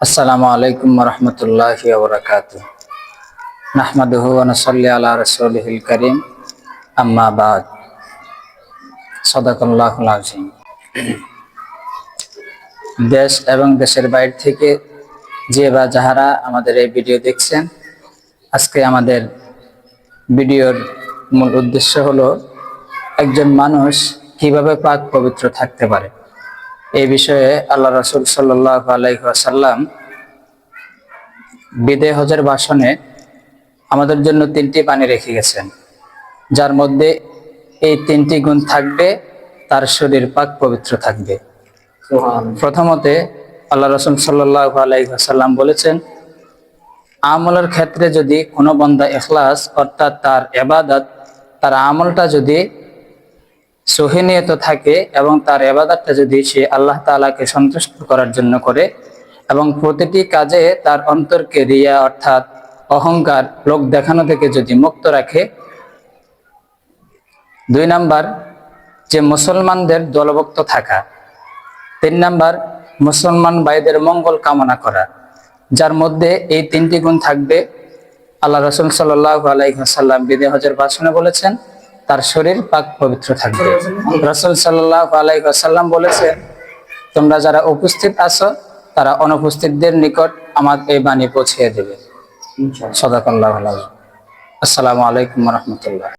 আসসালামু আলাইকুম রহমতুল্লাহ ওবরাকাত নাহমাদুহু নসল্লি আলা রসুলহিল করিম। আম্মা বাদ। আজিম দেশ এবং দেশের বাইরে থেকে যে বা যাহারা আমাদের এই ভিডিও দেখছেন, আজকে আমাদের ভিডিওর মূল উদ্দেশ্য হলো একজন মানুষ কীভাবে পাক পবিত্র থাকতে পারে। এই বিষয়ে আল্লাহ রসুল সাল্লাহ আলাইসাল্লাম বিদে হজের ভাষণে আমাদের জন্য তিনটি পানি রেখে গেছেন যার মধ্যে এই তিনটি গুণ থাকবে তার শরীর পাক পবিত্র থাকবে। প্রথমতে আল্লাহ রসুল সাল্লাহ আলাইসাল্লাম বলেছেন আমলের ক্ষেত্রে যদি কোনো বন্দা এখলাস অর্থাৎ তার এবাদত তার আমলটা যদি সহিনিয়ত থাকে এবং তার এবাদতটা যদি সে আল্লাহ তাআলাকে সন্তুষ্ট করার জন্য করে এবং প্রতিটি কাজে তার অন্তরকে রিয়া অর্থাৎ অহংকার লোক দেখানো থেকে যদি মুক্ত রাখে। দুই নাম্বার, যে মুসলমানদের দলভুক্ত থাকা। তিন নাম্বার, মুসলমান ভাইদের মঙ্গল কামনা করা, যার মধ্যে এই তিনটি গুণ থাকবে। আল্লাহ রসুল সাল্লাহ আলাইসাল্লাম বিদে হজের ভাষণে বলেছেন তার শরীর পাক পবিত্র থাকবে। রসুল সাল্লাহ আলাইসাল্লাম বলেছেন তোমরা যারা উপস্থিত আছো তারা অনুপস্থিতদের নিকট আমার এই বাণী পৌঁছিয়ে দেবে। সদাকল্লাহ আসসালামু আলাইকুম রহমতুল্লাহ।